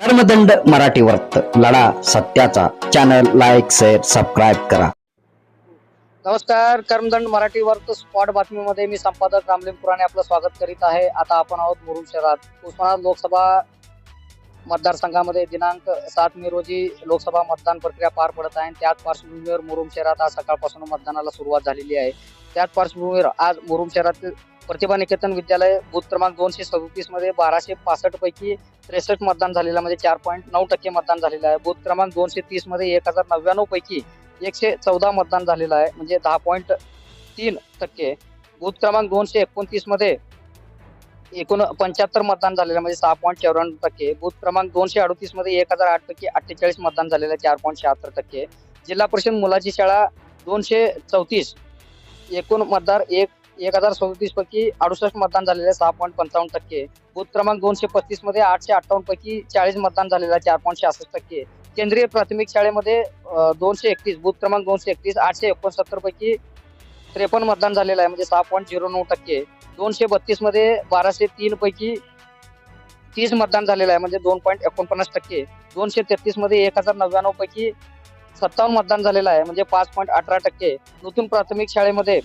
कर्मदंड मराठी वर्त लढा सत्याचा. चॅनल लाईक शेअर सबस्क्राईब करा. नमस्कार. कर्मदंड मराठी वर्त स्पॉट बातमीमध्ये मी संपादक रामलिंग पुराणे आपलं स्वागत करीत आहे. आता आपण आहोत मुरुम शहरात. उस्मानाबाद लोकसभा मतदारसंघामध्ये दिनांक सात मे रोजी लोकसभा मतदान प्रक्रिया पार पडत आहे आणि त्याच पार्श्वभूमीवर मुरुम शहरात आज सकाळपासून मतदानाला सुरुवात झालेली आहे. त्याच पार्श्वभूमीवर आज मुरुम शहरातील प्रतिभा निकेतन विद्यालय बूथ क्रमांक दोनशे सदोतीसमध्ये बाराशे पासष्ट पैकी त्रेसष्ट मतदान झालेलं आहे, म्हणजे चार पॉईंट नऊ टक्के मतदान झालेलं आहे. बूथ क्रमांक दोनशे तीसमध्ये एक हजार नव्याण्णव पैकी एकशे चौदा मतदान झालेलं आहे. म्हणजे दहा पॉईंट तीन टक्के. बूथ क्रमांक दोनशे एकोणतीसमध्ये एकूण पंच्याहत्तर मतदान झालेलं म्हणजे सहा पॉईंट चौऱ्याण्णव टक्के. बूथ क्रमांक दोनशे अडतीसमध्ये एक हजार आठ पैकी अठ्ठेचाळीस मतदान झालेलं आहे. चार पॉईंट शहात्तर टक्के. जिल्हा परिषद मुलाची शाळा दोनशे चौतीस. एकूण मतदार एक एक हजार सदतीस पैकी अडुसष्ट मतदान झालेलं आहे सहा पॉईंट पंचावन्न टक्के. बूथ क्रमांक दोनशे पस्तीसमध्ये आठशे अठ्ठावन्न पैकी चाळीस मतदान झालेलं आहे चार पॉईंट सहासष्ट टक्के. केंद्रीय प्राथमिक शाळेमध्ये दोनशे एकतीस बूथ क्रमांक दोनशे एकतीस आठशे एकोणसत्तर पैकी त्रेपन्न मतदान झालेलं आहे म्हणजे सहा पॉईंट झिरो नऊ टक्के. दोनशे बत्तीसमध्ये बाराशे तीन पैकी तीस मतदान झालेलं आहे म्हणजे दोन पॉईंट एकोणपन्नास टक्के. दोनशे तेहतीसमध्ये एक हजार नव्याण्णव पैकी सत्तावन्न मतदान झालेलं आहे म्हणजे पाच पॉईंट अठरा टक्के. नूतन प्राथमिक शाळेमध्ये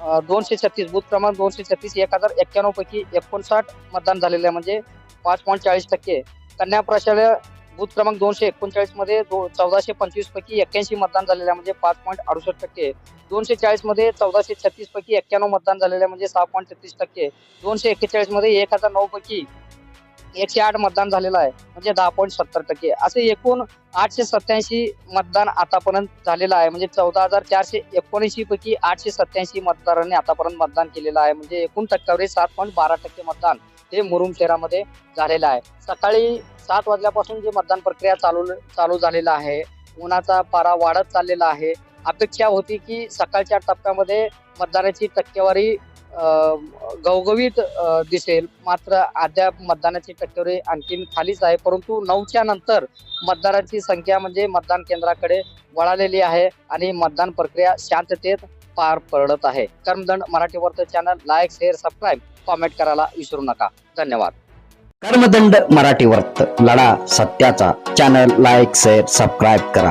दोनशे छत्तीस बूथ क्रमांक दोनशे छत्तीस एक हजार एक्क्याण्णव पैकी एकोणसाठ मतदान झालेलं आहे. म्हणजे पाच पॉईंट चाळीस टक्के. कन्या प्रशालेय बूथ क्रमांक दोनशे एकोणचाळीसमध्ये दो चौदाशे पंचवीस पैकी एक्क्याऐंशी मतदान झालेलं आहे. म्हणजे पाच पॉईंट अडुसष्ट टक्के. दोनशे चाळीसमध्ये चौदाशे छत्तीस पैकी एक्क्याण्णव मतदान झालेलं आहे. म्हणजे सहा पॉईंट छत्तीस टक्के. दोनशे एक्केचाळीसमध्ये एक हजार नऊ पैकी एकशे आठ मतदान झालेलं आहे. म्हणजे दहा पॉईंट सत्तर टक्के. असे एकूण आठशे सत्याऐंशी मतदान आतापर्यंत झालेलं आहे. म्हणजे चौदा हजार चारशे एकोणऐंशी पैकी आठशे सत्याऐंशी मतदारांनी आतापर्यंत मतदान केलेलं आहे. म्हणजे एकूण टक्केवारी सात पॉईंट बारा टक्के मतदान हे मुरुम शहरामध्ये झालेलं आहे. सकाळी सात वाजल्यापासून जे मतदान प्रक्रिया चालू चालू झालेलं आहे उन्हाचा पारा वाढत चाललेला आहे. अपेक्षा होती की सकाळच्या टप्प्यामध्ये मतदानाची टक्केवारी गवगवीत दिसेल. मात्र अद्याप मतदानाची टक्केवारी आणखीन खालीच आहे. परंतु नऊच्या नंतर मतदारांची संख्या म्हणजे मतदान केंद्राकडे वळालेली आहे आणि मतदान प्रक्रिया शांततेत पार पडत आहे. कर्मदंड मराठी वर्त channel like share subscribe comment करायला विसरू नका. धन्यवाद. कर्मदंड मराठी वर्त लढा सत्याचा. चॅनल लाईक शेअर सबस्क्राईब करा.